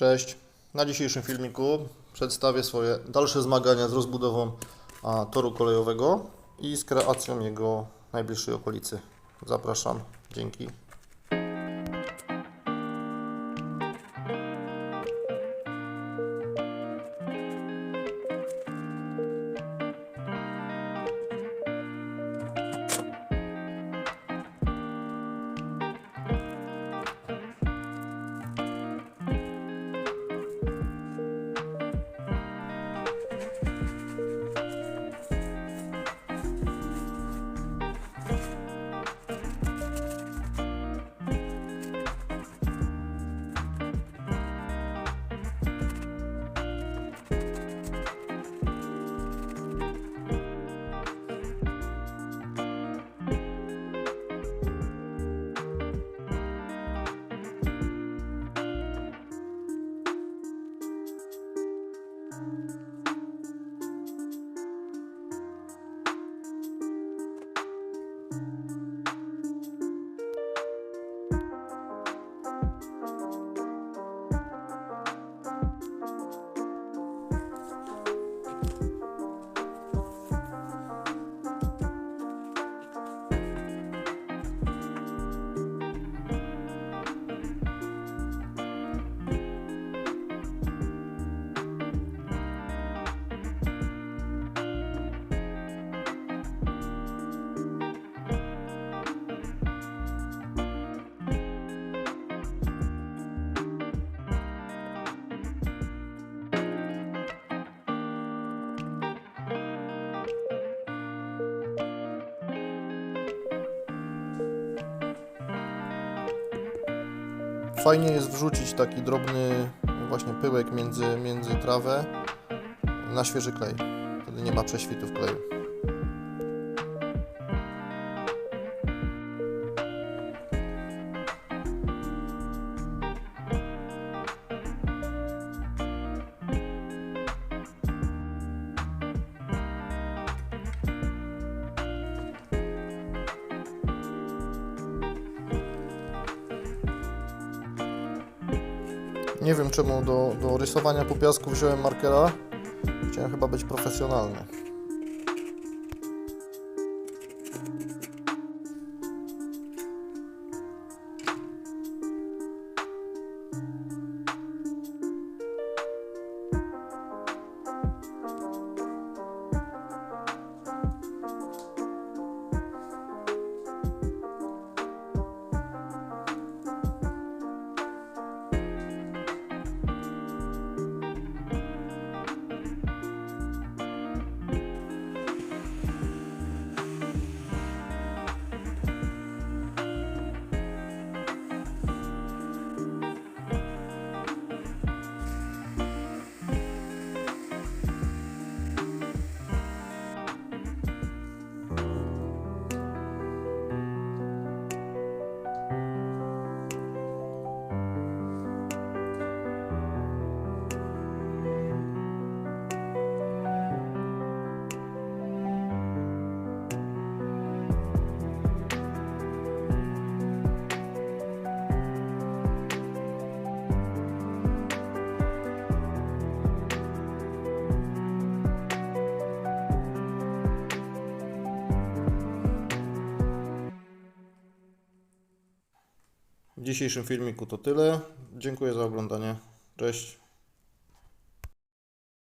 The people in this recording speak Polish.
Cześć. Na dzisiejszym filmiku przedstawię swoje dalsze zmagania z rozbudową toru kolejowego i z kreacją jego najbliższej okolicy. Zapraszam. Dzięki. Fajnie jest wrzucić taki drobny właśnie pyłek między, między trawę na świeży klej. Wtedy nie ma prześwitów kleju. Nie wiem czemu do, do rysowania po piasku wziąłem markera. Chciałem chyba być profesjonalny. W dzisiejszym filmiku to tyle. Dziękuję za oglądanie. Cześć.